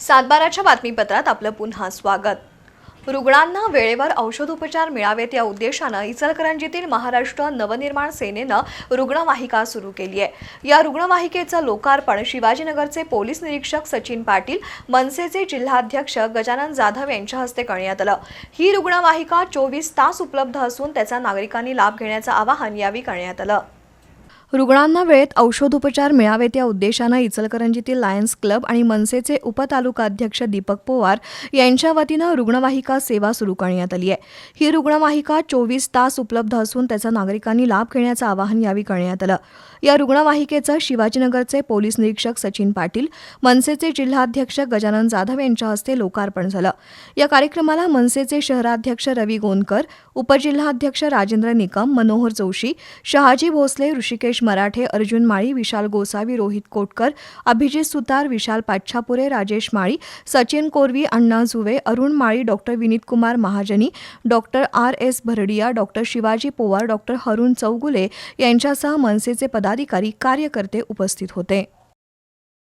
सातबाराच्या बातमीपत्रात आपलं पुन्हा स्वागत. रुग्णांना वेळेवर औषधोपचार मिळावेत या उद्देशानं इचलकरंजीतील महाराष्ट्र नवनिर्माण सेनेनं रुग्णवाहिका सुरू केली आहे. या रुग्णवाहिकेचं लोकार्पण शिवाजीनगरचे पोलीस निरीक्षक सचिन पाटील मनसेचे जिल्हाध्यक्ष गजानन जाधव यांच्या हस्ते करण्यात आलं. ही रुग्णवाहिका चोवीस तास उपलब्ध असून त्याचा नागरिकांनी लाभ घेण्याचं आवाहन यावेळी करण्यात आलं. रुग्णांना वेळेत औषधोपचार मिळावेत या उद्देशानं इचलकरंजीतील लायन्स क्लब आणि मनसेचे उपतालुकाध्यक्ष दीपक पवार यांच्या वतीनं रुग्णवाहिका सेवा सुरू करण्यात आली आहे. ही रुग्णवाहिका चोवीस तास उपलब्ध असून त्याचा नागरिकांनी लाभ घेण्याचं आवाहन यावेळी करण्यात आलं. या रुग्णवाहिकेचं शिवाजीनगरचे पोलीस निरीक्षक सचिन पाटील मनसेचे जिल्हाध्यक्ष गजानन जाधव यांच्या हस्ते लोकार्पण झालं. या कार्यक्रमाला मनसेचे शहराध्यक्ष Ravi Gondkar उपजिल्हाध्यक्ष Rajendra Nikam Manohar Joshi Shahaji Bhosale Hrishikesh Marathe Arjun Mali Vishal Gosavi Rohit Kotkar Abhijit Sutar Vishal Pachhapure Rajesh Mali Sachin Korvi Anna Juve Arun Mali doctor Vineet Kumar Mahajani doctor R. S. Bharadiya doctor Shivaji Powar doctor Harun Chougule यांच्यासह मनसेचे पदाधिकारी कार्यकर्ते उपस्थित होते.